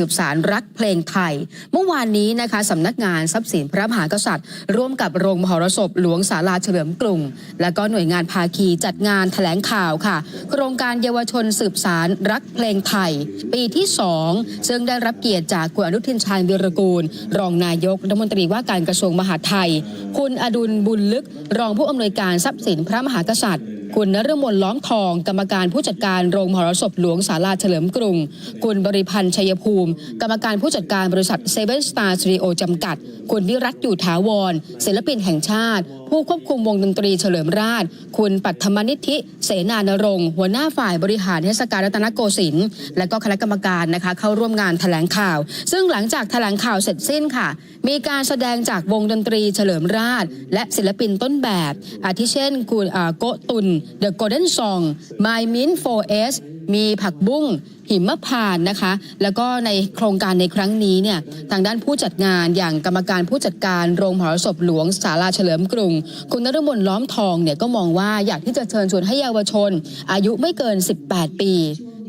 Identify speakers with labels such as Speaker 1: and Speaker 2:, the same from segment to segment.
Speaker 1: สืบสารรักเพลงไทย เมื่อวานนี้นะคะสำนักงานทรัพย์สินพระมหากษัตริย์ ร่วมกับโรงมหรสพหลวงศาลาเฉลิมกรุง และก็หน่วยงานภาคีจัดงานแถลงข่าวค่ะ โครงการเยาวชนสืบสารรักเพลงไทย ปีที่ 2 ซึ่งได้รับเกียรติจากคุณอนุทินชาญวิรกูล รองนายกรัฐมนตรีว่าการกระทรวงมหาดไทย คุณอดุลบุญลึก รองผู้อำนวยการทรัพย์สินพระมหากษัตริย์คุณนฤมลล้อมทอง กรรมการผู้จัดการโรงมหรสพหลวงศาลาเฉลิมกรุง คุณบริพันธ์ชัยภูมิ กรรมการผู้จัดการบริษัทเซเว่นสตาร์สตูดิโอจำกัด คุณวิรัตอยู่ถาวรศิลปินแห่งชาติผู้ควบคุมวงดนตรีเฉลิมราช คุณปัทมนิธิเสนานรงค์หัวหน้าฝ่ายบริหารเทศกาลรัตนโกสินทร์และก็คณะกรรมการนะคะเข้าร่วมงานแถลงข่าว ซึ่งหลังจากแถลงข่าวเสร็จสิ้นค่ะ มีการแสดงจากวงดนตรีเฉลิมราช และศิลปินต้นแบบอาทิเช่นคุณโกตุน The Golden Song My Mint 4S มีผักบุ้งหิมพานนะคะ แล้วก็ในโครงการในครั้งนี้เนี่ยทางด้านผู้จัดงานอย่างกรรมการผู้จัดการโรงมหรสพหลวงศาลาเฉลิมกรุง คุณนรมนล้อมทองเนี่ยก็มองว่าอยากที่จะเชิญชวนให้เยาวชน อายุไม่เกิน 18 ปี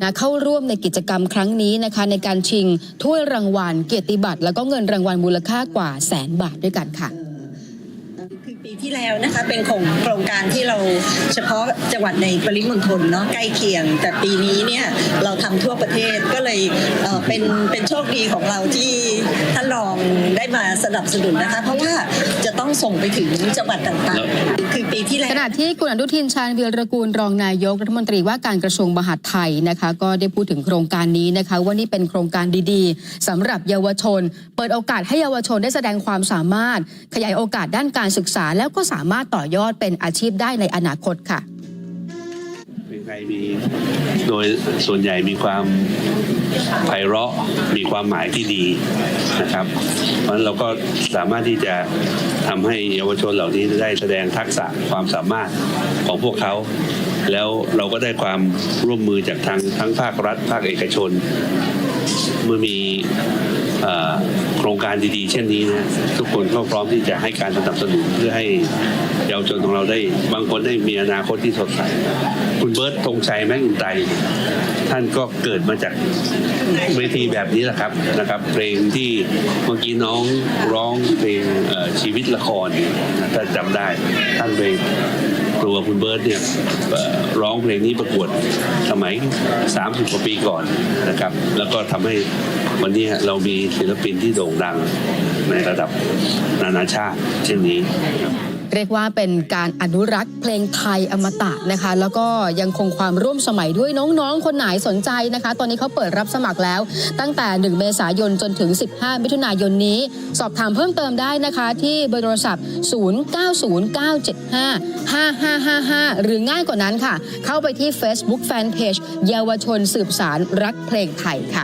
Speaker 1: นะเข้าร่วมในกิจกรรมครั้งนี้นะคะ ในการชิงถ้วยรางวัลเกียรติบัตรแล้วก็เงินรางวัลมูลค่ากว่าแสนบาทด้วยกันค่ะ
Speaker 2: คือปีที่แล้วนะคะเป็นของโครงการที่เราเฉพาะจังหวัดในปริมณฑลเนาะใกล้เคียง แต่ปีนี้เนี่ยเราทำทั่วประเทศก็เลยเอ่อเป็นเป็นโชคดีของเราที่ท่านรองได้มาสนับสนุนนะคะ เพราะว่าจะต้องส่งไปถึงจังหวัดต่างๆ คือปีที่แล้ว
Speaker 1: ข ณะที่คุณอนุทินชาญวีรกูลรองนายกรัฐมนตรีว่าการกระทรวงมหาดไทยนะคะ ก็ได้พูดถึงโครงการนี้นะคะ ว่านี่เป็นโครงการดีๆสำหรับเยาวชน เปิดโอกาสให้เยาวชนได้แสดงความสามารถ ขยายโอกาสด้านการศึกษา แล้วก็สามารถต่อยอดเป็นอาชีพได้ในอนาคตค่ะ
Speaker 3: มีโดยส่วนใหญ่มีความไพเราะมีความหมายที่ดีนะครับ เพราะฉะนั้นเราก็สามารถที่จะทำให้เยาวชนเหล่านี้ได้แสดงทักษะความสามารถของพวกเขา แล้วเราก็ได้ความร่วมมือจากทางทั้งภาครัฐ ภาคเอกชน เมื่อมีอ รงการดีๆ เช่นนี้นะทุกคนก็พร้อมที่จะให้การสนับสนุนเพื่อให้เยาวชนของเราได้บางคนได้มีอนาคตที่สดใสคุณเบิร์ตธงชัยแม่งอุ่นไตท่านก็เกิดมาจากเวทีแบบนี้แหละครับนะครับ เพลงที่เมื่อกี้น้องร้องเพลงชีวิตละครถ้าจำได้ท่านเพลงตัวคุณเบิร์ตเนี่ยร้องเพลงนี้ประกวดสมัย 30กว่าปีก่อนนะครับ แล้วก็ทำให้ วันนี้เรามีศิลปินที่โด่งดังในระดับนานาชาติเช่นนี้นะครับ
Speaker 1: เรียกว่าเป็นการอนุรักษ์เพลงไทยอมตะนะคะ แล้วก็ยังคงความร่วมสมัยด้วยน้องๆ คนไหนสนใจนะคะ ตอนนี้เขาเปิดรับสมัครแล้ว ตั้งแต่ 1 เมษายนจนถึง 15 มิถุนายนนี้ สอบถามเพิ่มเติมได้นะคะ ที่เบอร์โทรศัพท์ 0909755555 หรือง่ายกว่านั้นค่ะ เข้าไปที่ Facebook Fanpage เยาวชนสืบสารรักเพลงไทยค่ะ